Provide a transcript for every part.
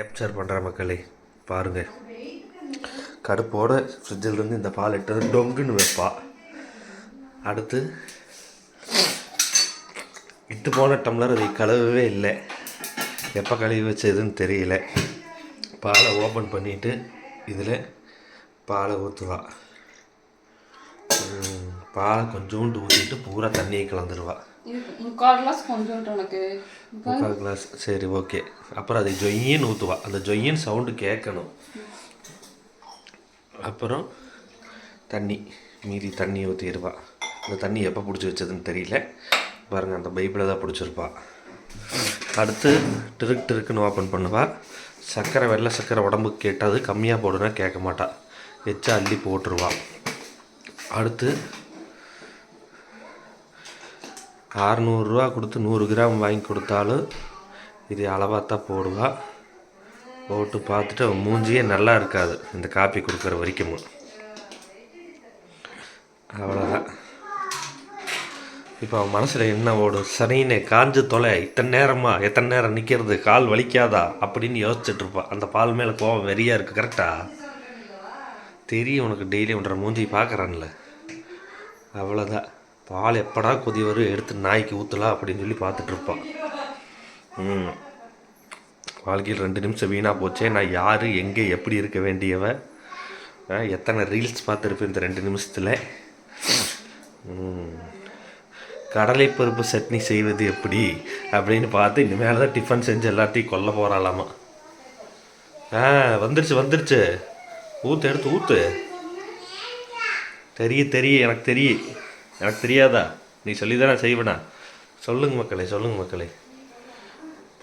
Capture பண்ணுற மக்களே பாருங்கள் கடுப்போட ஃப்ரிட்ஜில் இந்த பால் எடுத்து டொங்குன்னு வைப்பா. அடுத்து இட்டு போன டம்ளர் அதை கழுவவே இல்லை. எப்போ கழுவி வச்சதுன்னு தெரியல. பாலை ஓப்பன் பண்ணிவிட்டு இதில் பாலை ஊற்றுவா பாலை கொஞ்சோண்டு ஊற்றிட்டு பூரா தண்ணியை கலந்துருவாள் முக்கால் கிளாஸ் கொஞ்சோண்டு உனக்கு. முக்கால் கிளாஸ் சரி ஓகே அப்புறம் அதை ஜொய்யின்னு ஊற்றுவா அந்த ஜொய்யின் சவுண்டு கேட்கணும். அப்புறம் தண்ணி மீதி தண்ணி ஊற்றிடுவா அந்த தண்ணி எப்போ பிடிச்சி வச்சதுன்னு தெரியல. பாருங்கள் அந்த பைப்பில் தான் பிடிச்சிருப்பா. அடுத்து டிருக்கு டிருக்குன்னு ஓப்பன் பண்ணுவா. சர்க்கரை வெள்ளை சர்க்கரை உடம்புக்கு கேட்டாது கம்மியாக போடுனா கேட்க மாட்டா. எச்சா அள்ளி போட்டுருவா. அடுத்து அறநூறுரூவா கொடுத்து நூறு கிராம் வாங்கி கொடுத்தாலும் இது அளவாக தான் போடுவா. போட்டு பார்த்துட்டு அவன் மூஞ்சியே நல்லா இருக்காது. இந்த காப்பி கொடுக்குற வரைக்கும். அவ்வளோதான் இப்போ அவன் மனசில் என்ன ஓடும்? சரின்னு காஞ்சு தொலை இத்தனை நேரமா எத்தனை நேரம் நிற்கிறது கால் வலிக்காதா? அப்படின்னு யோசிச்சுட்டு இருப்பான் அந்த பால் மேலே கோவம் வெறியாக இருக்குது கரெக்டா தெரியும் உனக்கு டெய்லி உன்ற மூஞ்சி பார்க்குறான்ல அவ்வளோதான் பால் எப்படா கொதி வரும் எடுத்து நாய்க்கு ஊற்றலாம் அப்படின்னு சொல்லி பார்த்துட்ருப்பான் ம். வாழ்க்கையில் ரெண்டு நிமிஷம் வீணாக போச்சே நான் யார் எங்கே எப்படி இருக்க வேண்டியவ? ஆ, எத்தனை ரீல்ஸ் பார்த்துருப்பேன் இந்த ரெண்டு நிமிஷத்தில்? கடலைப்பருப்பு சட்னி செய்வது எப்படி அப்படின்னு பார்த்து இனிமேல் தான் டிஃபன் செஞ்சு எல்லாத்தையும் கொல்ல போகிறாளாமா ஆ வந்துருச்சு வந்துருச்சு. ஊற்று எடுத்து ஊற்று தெரிய தெரிய எனக்கு தெரியும் எனக்கு தெரியாதா? நீ சொல்லி தானே செய்வேனா? சொல்லுங்க மக்களே சொல்லுங்க மக்களே.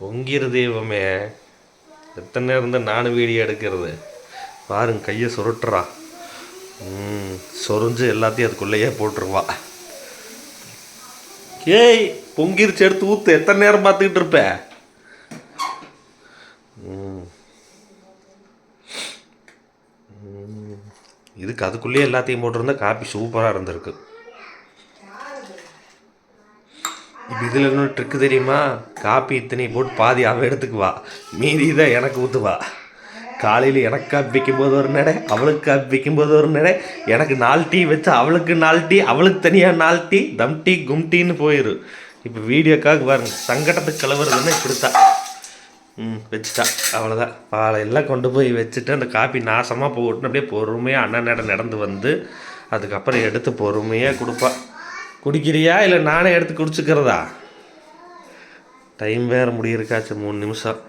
பொங்கிற தெய்வமே. எத்தனை நேரம் தான் நானும் வீடியோ எடுக்கிறது? பாருங்க கையை சுருட்டுறா. ம் சொரிஞ்சு எல்லாத்தையும் அதுக்குள்ளேயே போட்டுருவா. ஏய் பொங்கிருச்சு எடுத்து ஊத்து. எத்தனை நேரம் பார்த்துக்கிட்டு இருப்ப? ம். இதுக்கு அதுக்குள்ளேயே எல்லாத்தையும் போட்டிருந்தா காப்பி சூப்பராக இருந்திருக்கு. இப்போ இதில் இன்னொரு ட்ரிக்கு தெரியுமா? காப்பி இத்தனை போட்டு பாதி அவன் எடுத்துக்குவா மீதி தான் எனக்கு ஊற்றுவா காலையில் எனக்கு காப்பி வைக்கும்போது ஒரு நடை அவளுக்கு காப்பி வைக்கும்போது ஒரு நடை எனக்கு நாலு டீ வச்சு அவளுக்கு நாலு டீ அவளுக்கு தனியாக நாலு டீ தம் டீ கும் டீன்னு போயிடும் இப்போ வீடியோக்காக பாருங்க. சங்கடத்துக்கு கிளவுறதுன்னு கொடுத்தா ம் வச்சுட்டா. அவ்வளோதான் பாலை எல்லாம் கொண்டு போய் வச்சுட்டு அந்த காப்பி நாசமாக போட்டுன்னு அப்படியே பொறுமையாக அண்ணன் நட நடந்து வந்து அதுக்கப்புறம் எடுத்து பொறுமையாக கொடுப்பா. குடிக்கிறியா இல்லை நானே எடுத்து குடிச்சுக்கிறதா? டைம் வேறு முடியிருக்காச்சு மூணு நிமிஷம்.